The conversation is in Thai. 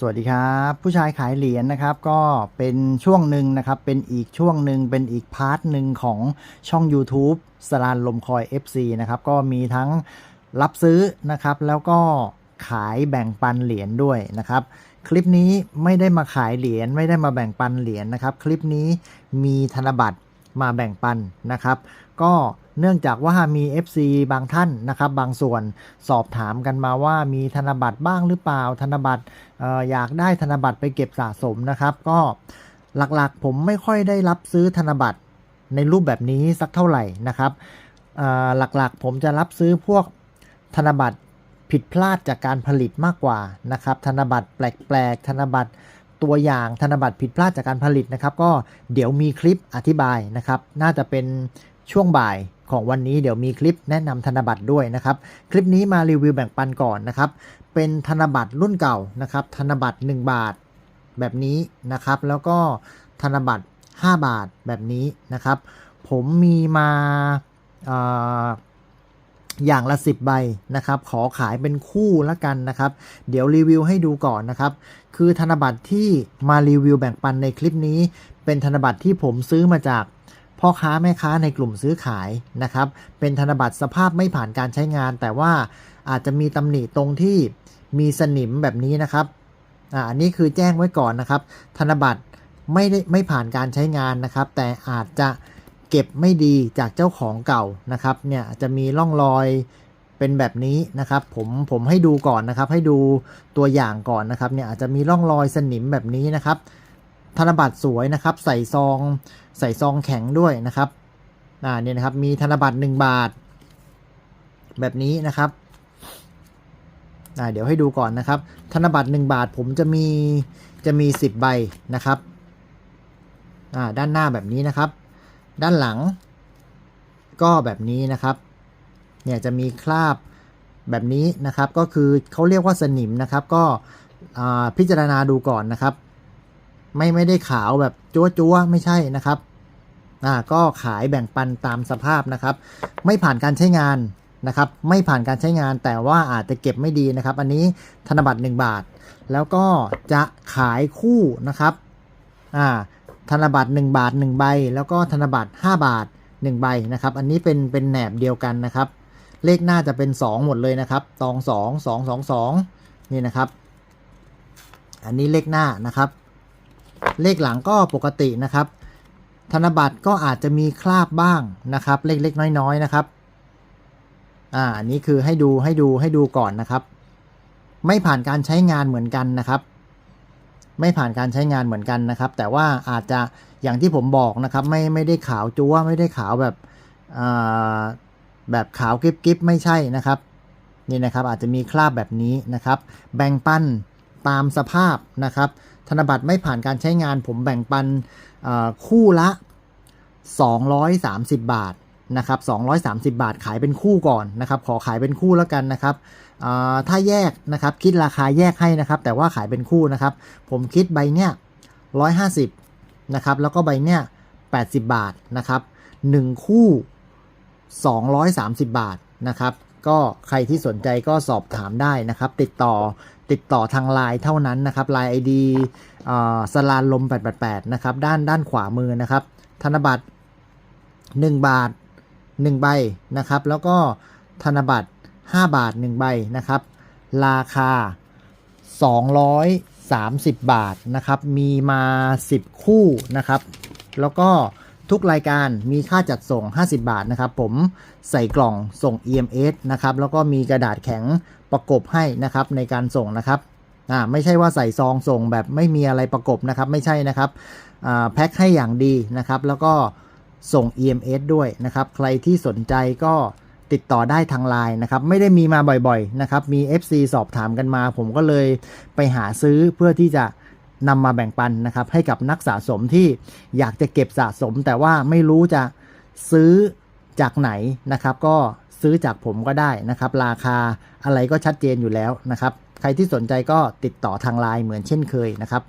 สวัสดีครับ ผู้ชายขายเหรียญนะครับ ก็เป็นช่วงหนึ่งนะครับ เป็นอีกช่วงหนึ่งเป็นอีกพาร์ทหนึ่งของช่อง YouTube สลานลมคอย FC นะครับ ก็มีทั้งรับซื้อนะครับ แล้วก็ขายแบ่งปันเหรียญด้วยนะครับ คลิปนี้ไม่ได้มาขายเหรียญไม่ได้มาแบ่งปันเหรียญนะครับ คลิปนี้มีธนบัตรมาแบ่งปันนะครับ ก็ เนื่องจากว่ามี FC บางท่านนะครับ บางส่วนสอบถามกันมาว่ามีธนบัตรบ้างหรือเปล่า ธนบัตรอออยากได้ธนบัตรไปเก็บสะสมนะครับ ก็หลักๆผมไม่ค่อยได้รับซื้อธนบัตรในรูปแบบนี้สักเท่าไหร่นะครับหลักๆผมจะรับซื้อพวกธนบัตรผิดพลาดจากการผลิตมากกว่านะครับ ธนบัตรแปลกๆ ธนบัตรตัวอย่างธนบัตรผิดพลาดจากการผลิตนะครับ ก็เดี๋ยวมีคลิปอธิบายนะครับ น่าจะเป็นช่วงบ่าย ของวันนี้เดี๋ยวมีคลิปแนะนำธนบัตรด้วยนะครับ คลิปนี้มารีวิวแบ่งปันก่อนนะครับ เป็นธนบัตรรุ่นเก่านะครับ ธนบัตร 1 บาทแบบนี้นะครับ แล้วก็ธนบัตร 5 บาทแบบนี้นะครับ ผมมีมาเอ่ออย่างละ 10 ใบนะครับ ขอขายเป็นคู่ละกันนะครับ เดี๋ยวรีวิวให้ดูก่อนนะครับ คือธนบัตรที่มารีวิวแบ่งปันในคลิปนี้ เป็นธนบัตรที่ผมซื้อมาจาก พ่อค้าแม่ค้าในกลุ่มซื้อขายนะครับ เป็นธนบัตรสภาพไม่ผ่านการใช้งาน แต่ว่าอาจจะมีตำหนิตรงที่มีสนิมแบบนี้นะครับอ่าอันนี้คือแจ้งไว้ก่อนนะครับ ธนบัตรไม่ได้ไม่ผ่านการใช้งานนะครับ แต่อาจจะเก็บไม่ดีจากเจ้าของเก่านะครับเนี่ยจะมีร่องรอยเป็นแบบนี้นะครับ ผมผมให้ดูก่อนนะครับ ให้ดูตัวอย่างก่อนนะครับเนี่ยอาจจะมีร่องรอยสนิมแบบนี้นะครับ ธนบัตรสวยนะครับ ใส่ซองใส่ซองแข็งด้วยนะครับอ่าเนี่ยนะครับมีธนบัตร1บาท แบบนี้นะครับอ่าเดี๋ยวให้ดูก่อนนะครับ ธนบัตร1บาทผมจะมีจะมี 10 ใบนะครับอ่าด้านหน้าแบบนี้นะครับ ด้านหลัง ก็แบบนี้นะครับเนี่ยจะมีคราบแบบนี้นะครับ ก็คือเขาเรียกว่าสนิมนะครับ ก็พิจารณาดูก่อนนะครับ ไม่ไม่ได้ขาวแบบจัวจัวไม่ใช่นะครับอ่าก็ขายแบ่งปันตามสภาพนะครับ ไม่ผ่านการใช้งานนะครับ ไม่ผ่านการใช้งานแต่ว่าอาจจะเก็บไม่ดีนะครับ อันนี้ธนบัตร 1 บาท แล้วก็จะขายคู่นะครับอ่าธนบัตร 1 บาท 1 ใบ แล้วก็ธนบัตร 5 บาท 1 ใบนะครับ อันนี้เป็นเป็นแหนบเดียวกันนะครับ เลขหน้าจะเป็น 2 หมดเลยนะครับตอง2 2 2 2 นี่นะครับ อันนี้เลขหน้านะครับ เลขหลังก็ปกตินะครับ ธนบัตรก็อาจจะมีคราบบ้างนะครับ เล็กๆน้อยๆนะครับอ่าอันนี้คือให้ดูให้ดูให้ดูก่อนนะครับ ไม่ผ่านการใช้งานเหมือนกันนะครับ ไม่ผ่านการใช้งานเหมือนกันนะครับ แต่ว่าอาจจะอย่างที่ผมบอกนะครับ ไม่ไม่ได้ขาวจั๊วไม่ได้ขาวแบบอ่าแบบขาวกริบๆไม่ใช่นะครับนี่นะครับอาจจะมีคราบแบบนี้นะครับ แบ่งปัน ตามสภาพนะครับ ธนบัตรไม่ผ่านการใช้งานผมแบ่งปันเอ่อคู่ละ 230 บาทนะครับ230 บาทขายเป็นคู่ก่อนนะครับ ขอขายเป็นคู่แล้วกันนะครับถ้าแยกนะครับคิดราคาแยกให้นะครับ แต่ว่าขายเป็นคู่นะครับ ผมคิดใบเนี้ย150นะครับแล้วก็ใบเนี้ย80 บาทนะครับ1คู่ 230 บาทนะครับ ก็ใครที่สนใจก็สอบถามได้นะครับ ติดต่อติดต่อทางไลน์เท่านั้นนะครับไลน์ไอดีสลานลม 888 นะครับ ด้านด้านขวามือนะครับ ธนบัตร 1 บาท 1 ใบนะครับ แล้วก็ธนบัตร 5 บาท 1 ใบนะครับ ราคา 230 บาทนะครับ มีมา 10 คู่นะครับ แล้วก็ ทุกรายการมีค่าจัดส่ง 50 บาทนะครับ ผมใส่กล่องส่ง EMS นะครับ แล้วก็มีกระดาษแข็งประกบให้นะครับในการส่งนะครับอ่าไม่ใช่ว่าใส่ซองส่งแบบไม่มีอะไรประกบนะครับ ไม่ใช่นะครับอ่าแพ็คให้อย่างดีนะครับ แล้วก็ส่ง EMS ด้วยนะครับ ใครที่สนใจก็ติดต่อได้ทางไลน์นะครับ ไม่ได้มีมาบ่อยๆนะครับ มี FC สอบถามกันมา ผมก็เลยไปหาซื้อเพื่อที่จะ นำมาแบ่งปันนะครับ ให้กับนักสะสมที่อยากจะเก็บสะสม แต่ว่าไม่รู้จะซื้อจากไหนนะครับ ก็ซื้อจากผมก็ได้นะครับ ราคาอะไรก็ชัดเจนอยู่แล้วนะครับ ใครที่สนใจก็ติดต่อทางไลน์เหมือนเช่นเคยนะครับ